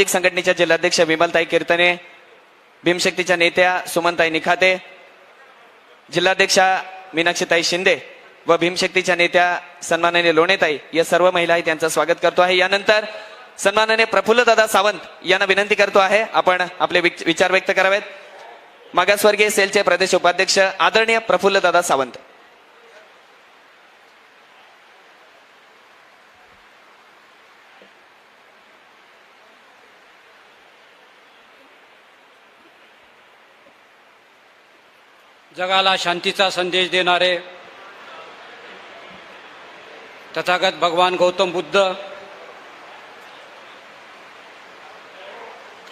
सामाजिक संघटनेच्या जिल्हाध्यक्ष विमलताई कीर्तने भीमशक्तीच्या नेत्या सुमनताई निखाते जिल्हाध्यक्षा मीनाक्षीताई शिंदे व भीमशक्तीच्या नेत्या सन्मानाने लोणेताई या सर्व महिला त्यांचं स्वागत करतो आहे. यानंतर सन्माननीय प्रफुल्लदादा सावंत यांना विनंती करतो आहे. आपण आपले विच- विचार व्यक्त करावेत. मागासवर्गीय सेलचे प्रदेश उपाध्यक्ष आदरणीय प्रफुल्लदादा सावंत. जगाला शांतीचा संदेश देणारे तथागत भगवान गौतम बुद्ध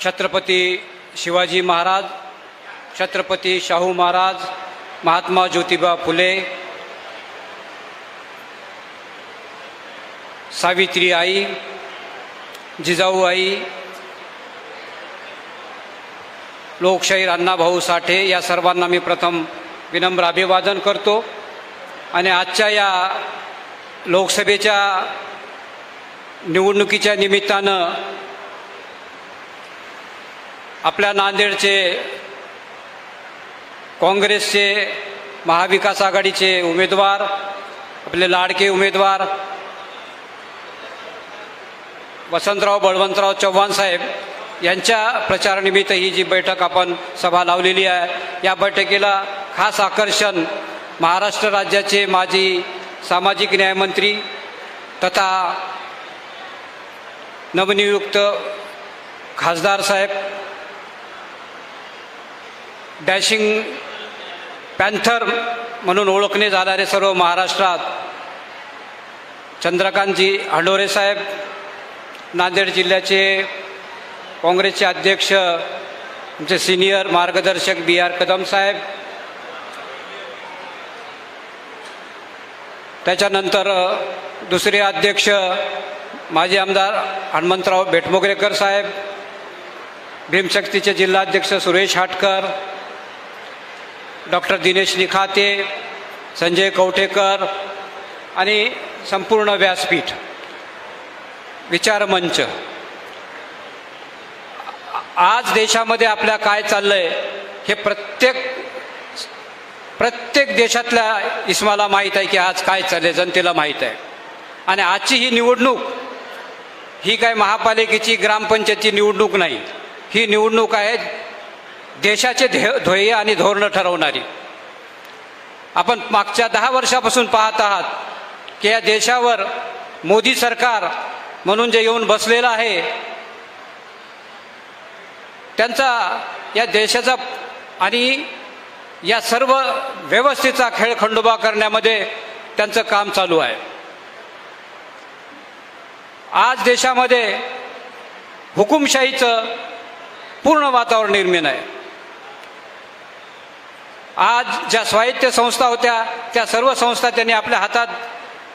छत्रपती शिवाजी महाराज छत्रपती शाहू महाराज महात्मा ज्योतिबा फुले सावित्री आई जिजाऊ आई लोकशाहीर अण्णाभाऊ साठे या सर्वांना मी प्रथम विनम्र अभिवादन करतो आणि आजच्या या लोकसभेच्या निवडणुकीच्या निमित्तानं आपल्या नांदेडचे काँग्रेसचे महाविकास आघाडीचे उमेदवार आपले लाडके उमेदवार वसंतराव बळवंतराव चव्हाण साहेब यांच्या प्रचारानिमित्त ही जी बैठक आपण सभा लावलेली आहे या बैठकीला खास आकर्षण महाराष्ट्र राज्याचे माजी सामाजिक न्यायमंत्री तथा नवनियुक्त खासदार साहेब डॅशिंग पॅन्थर म्हणून ओळखणे जाणारे सर्व महाराष्ट्रात चंद्रकांतजी हंडोरे साहेब नांदेड जिल्ह्याचे काँग्रेसचे अध्यक्ष आमचे सिनियर मार्गदर्शक बी आर कदम साहेब त्याच्यानंतर दुसरे अध्यक्ष माजी आमदार हनुमंतराव बेटमोगरेकर साहेब भीमशक्तीचे जिल्हाध्यक्ष सुरेश हाटकर डॉक्टर दिनेश निखाते संजय कवठेकर आणि संपूर्ण व्यासपीठ. विचारमंच आज देशामध्ये आपल्या काय चाललं आहे हे प्रत्येक प्रत्येक देशातल्या इस्माला माहीत आहे की आज काय चालले जनतेला माहीत आहे. आणि आजची ही निवडणूक ही काय महापालिकेची ग्रामपंचायतची निवडणूक नाही. ही निवडणूक आहे देशाचे ध्येय ध्येय आणि धोरणं ठरवणारी. आपण मागच्या दहा वर्षापासून पाहत आहात की या देशावर मोदी सरकार म्हणून जे येऊन बसलेलं आहे त्यांचा या देशाचा आणि या सर्व व्यवस्थेचा खेळ खंडोबा करण्यामध्ये त्यांचं काम चालू आहे. आज देशामध्ये हुकुमशाहीचं पूर्ण वातावरण निर्माण आहे. आज ज्या स्वायत्त संस्था होत्या त्या सर्व संस्था त्यांनी आपल्या हातात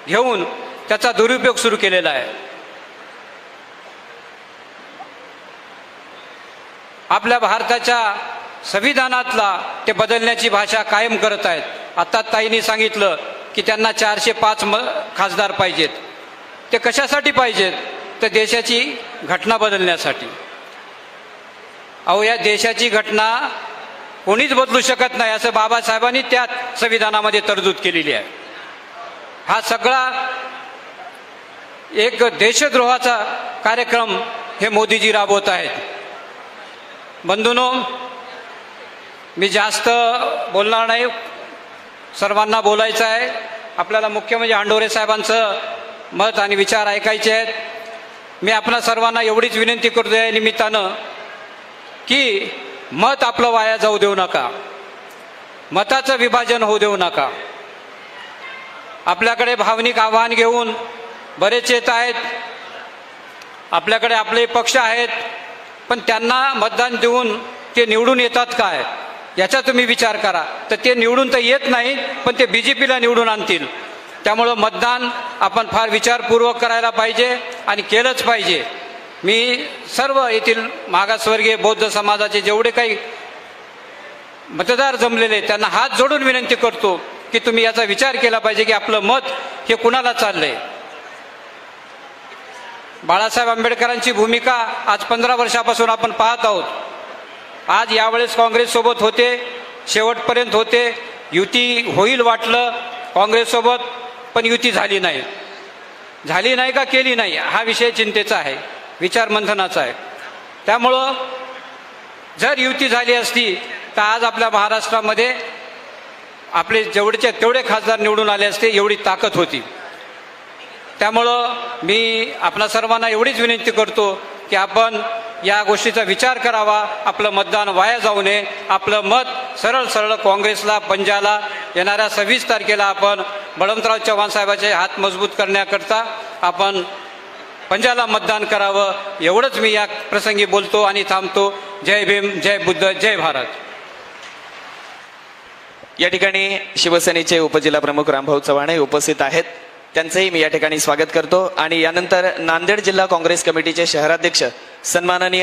घेऊन त्याचा दुरुपयोग सुरू केलेला आहे. आपल्या भारताच्या संविधानातला ते बदलण्याची भाषा कायम करत आहेत. आता ताईंनी सांगितलं की त्यांना चारशे पाच म खासदार पाहिजेत. ते कशासाठी पाहिजेत? तर देशाची घटना बदलण्यासाठी. अहो या देशाची घटना कोणीच बदलू शकत नाही असं बाबासाहेबांनी त्या संविधानामध्ये तरतूद केलेली आहे. हा सगळा एक देशद्रोहाचा कार्यक्रम हे मोदीजी राबवत आहेत. बंधूनो मी जास्त बोलणार नाही. सर्वांना बोलायचं आहे. आपल्याला मुख्य म्हणजे हांडोरे साहेबांचं मत आणि विचार ऐकायचे आहेत. मी आपणा सर्वांना एवढीच विनंती करतो या निमित्तानं की मत आपलं वाया जाऊ देऊ नका. मताचं विभाजन होऊ देऊ नका. आपल्याकडे भावनिक आव्हान घेऊन बरेच येत आहेत. आपल्याकडे आपले पक्ष आहेत. पण त्यांना मतदान देऊन ते निवडून येतात काय? याचा तुम्ही विचार करा. तर ते निवडून तर येत नाही पण ते बी जे पीला निवडून आणतील. त्यामुळं मतदान आपण फार विचारपूर्वक करायला पाहिजे आणि केलंच पाहिजे. मी सर्व येथील मागासवर्गीय बौद्ध समाजाचे जेवढे काही मतदार जमलेले त्यांना हात जोडून विनंती करतो की तुम्ही याचा विचार केला पाहिजे की आपलं मत हे कुणाला चाललंय. बाळासाहेब आंबेडकरांची भूमिका आज पंधरा वर्षापासून आपण पाहत आहोत. आज यावेळेस काँग्रेससोबत होते शेवटपर्यंत होते. युती होईल वाटलं काँग्रेससोबत पण युती झाली नाही. झाली नाही का केली नाही हा विषय चिंतेचा आहे विचारमंथनाचा आहे. त्यामुळं जर युती झाली असती तर आज आपल्या महाराष्ट्रामध्ये आपले जेवढेचे तेवढे खासदार निवडून आले असते एवढी ताकद होती. त्यामुळं मी आपणा सर्वांना एवढीच विनंती करतो की आपण या गोष्टीचा विचार करावा आपलं मतदान वाया जाऊ नये. आपलं मत सरळ सरळ काँग्रेसला पंजाला येणाऱ्या सव्वीस तारखेला आपण बळवंतराव चव्हाण साहेबाचे हात मजबूत करण्याकरता आपण पंजाला मतदान करावं एवढंच मी या प्रसंगी बोलतो आणि थांबतो. जय भीम जय बुद्ध जय भारत. या ठिकाणी शिवसेनेचे उपजिल्हा प्रमुख रामभाऊ चव्हाणे उपस्थित आहेत. त्यांचंही मी या ठिकाणी स्वागत करतो. आणि यानंतर नांदेड जिल्हा काँग्रेस कमिटीचे शहराध्यक्ष Sanmanani.